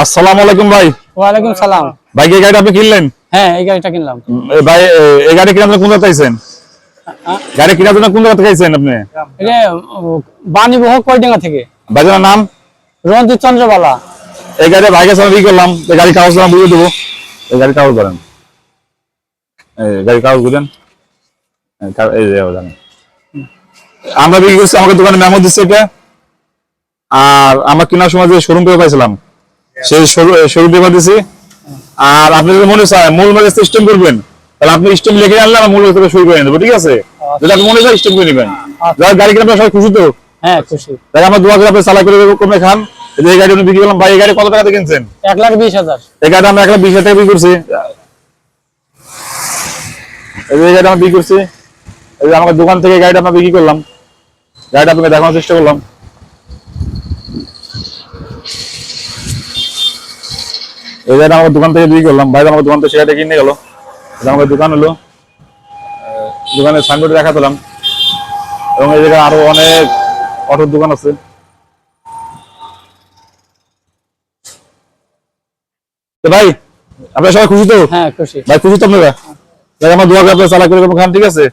আসসালামু আলাইকুম ভাই। ওয়ালাইকুম সালাম। ভাই এই গাড়িটা আপনি কিনলেন? হ্যাঁ এই গাড়িটা কিনলাম। ভাই এই গাড়ি কিনার জন্য কোন জায়গা চাইছেন? গাড়ি কেনার জন্য কোন জায়গা চাইছেন আপনি? এটা বাণী বহু কয়ডিঙ্গা থেকে? ভাইজানের নাম? রঞ্জিত চন্দ্রবালা। এই গাড়ি ভাইকে সাথে ই করলাম এই গাড়ি কাগজ নাম বুঝে দেবো। এই গাড়ি কাগজ করেন। এই গাড়ি কাগজ বুঝেন। এই এই যে জানেন। আমরা বিক্রি করছি আমাকে দোকানে মেমো দিচ্ছে এটা আর আমরা কেনার সময় যে শোরুম পেপার পাইছিলাম সেই পেপার দিছি আর আপনি যদি মনে চায় মূল স্টেম করবেন তাহলে আপনি স্টেম লিখে আনলে আমার মূল শুরু করে দেবো ঠিক আছে? যদি আপনি মনে চায় স্টেম করে নেবেন। যারা গাড়ি কিনে আপনার সবাই খুশি তো? হ্যাঁ খুশি। তাই আমরা দোয়া করে আপনি চালাই করে কমে খান। এই গাড়ি উনি বিক্রি করলাম ভাই এই গাড়ি কত টাকাতে কিনছেন? এক লাখ বিশ হাজার। এই গাড়িটা আমরা এক লাখ বিশ হাজার টাকা বিক্রি করছি। এই যে গাড়িটা আমরা বিক্রি করছি এই দোকান থেকে গাড়িটা আমরা বিক্রি করলাম। গাড়িটা আপনাকে দেখানোর চেষ্টা করলাম। গাড়িটা আমার দোকান থেকে বিক্রি করলাম। ভাই আমার দোকান থেকে সে গাড়িটা কিনে গেল। এটা আমাদের দোকান হলো। দোকানের সাইনবোর্ডে দেখা পেলাম। এবং এই জায়গায় আরও অনেক অটোর দোকান আছে। ভাই আপনারা সবাই খুশি তো? হ্যাঁ খুশি। ভাই খুশি তো আপনারা? আমার দোয়া করে আপনারা চালা করে খান ঠিক আছে?